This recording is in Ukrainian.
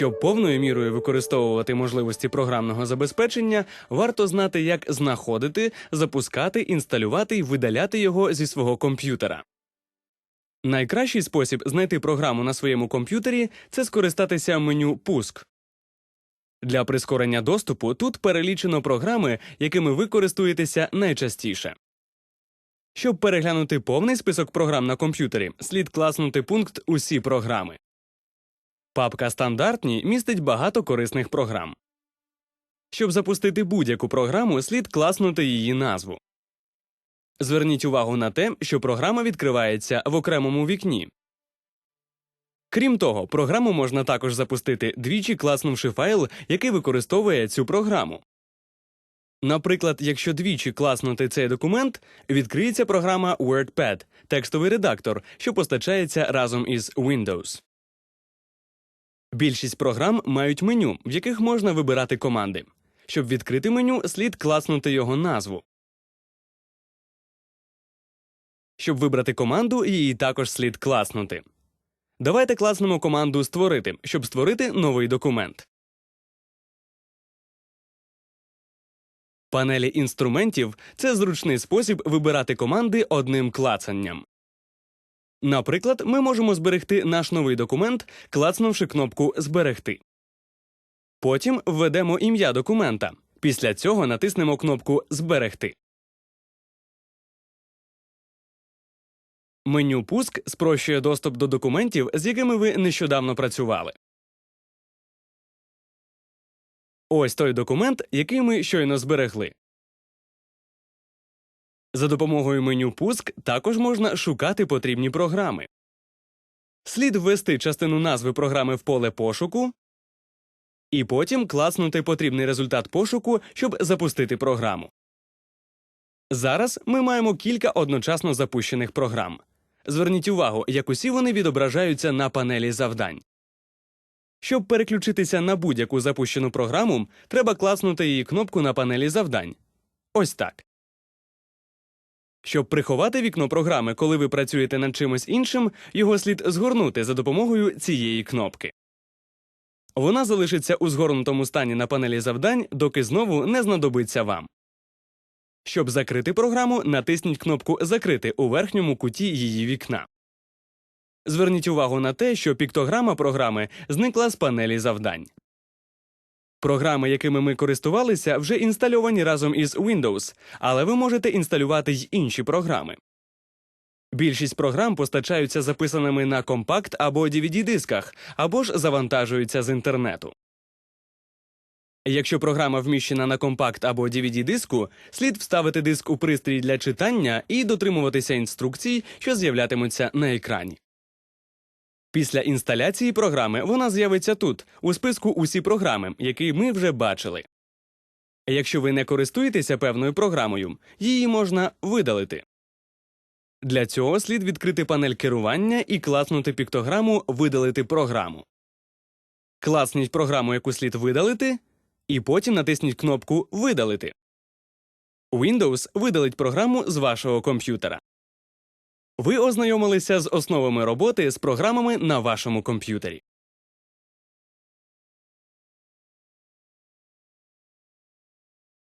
Щоб повною мірою використовувати можливості програмного забезпечення, варто знати, як знаходити, запускати, інсталювати і видаляти його зі свого комп'ютера. Найкращий спосіб знайти програму на своєму комп'ютері це скористатися меню Пуск. Для прискорення доступу тут перелічено програми, якими ви користуєтеся найчастіше. Щоб переглянути повний список програм на комп'ютері, слід класнути пункт Усі програми. Папка Стандартні містить багато корисних програм. Щоб запустити будь-яку програму, слід класнути її назву. Зверніть увагу на те, що програма відкривається в окремому вікні. Крім того, програму можна також запустити двічі класнувши файл, який використовує цю програму. Наприклад, якщо двічі класнути цей документ, відкриється програма WordPad – текстовий редактор, що постачається разом із Windows. Більшість програм мають меню, в яких можна вибирати команди. Щоб відкрити меню, слід класнути його назву. Щоб вибрати команду, її також слід класнути. Давайте класнемо команду Створити, щоб створити новий документ. Панелі інструментів це зручний спосіб вибирати команди одним клацанням. Наприклад, ми можемо зберегти наш новий документ, клацнувши кнопку Зберегти. Потім введемо ім'я документа. Після цього натиснемо кнопку Зберегти. Меню Пуск спрощує доступ до документів, з якими ви нещодавно працювали. Ось той документ, який ми щойно зберегли. За допомогою меню Пуск також можна шукати потрібні програми. Слід ввести частину назви програми в поле пошуку і потім класнути потрібний результат пошуку, щоб запустити програму. Зараз ми маємо кілька одночасно запущених програм. Зверніть увагу, як усі вони відображаються на панелі завдань. Щоб переключитися на будь-яку запущену програму, треба класнути її кнопку на панелі завдань. Ось так. Щоб приховати вікно програми, коли ви працюєте над чимось іншим, його слід згорнути за допомогою цієї кнопки. Вона залишиться у згорнутому стані на панелі завдань, доки знову не знадобиться вам. Щоб закрити програму, натисніть кнопку Закрити у верхньому куті її вікна. Зверніть увагу на те, що піктограма програми зникла з панелі завдань. Програми, якими ми користувалися, вже інстальовані разом із Windows, але ви можете інсталювати й інші програми. Більшість програм постачаються записаними на компакт або DVD-дисках, або ж завантажуються з інтернету. Якщо програма вміщена на компакт або DVD-диску, слід вставити диск у пристрій для читання і дотримуватися інструкцій, що з'являтимуться на екрані. Після інсталяції програми вона з'явиться тут, у списку усі програми, які ми вже бачили. Якщо ви не користуєтеся певною програмою, її можна видалити. Для цього слід відкрити панель керування і класнути піктограму Видалити програму. Класніть програму, яку слід видалити, і потім натисніть кнопку Видалити. Windows видалить програму з вашого комп'ютера. Ви ознайомилися з основами роботи з програмами на вашому комп'ютері.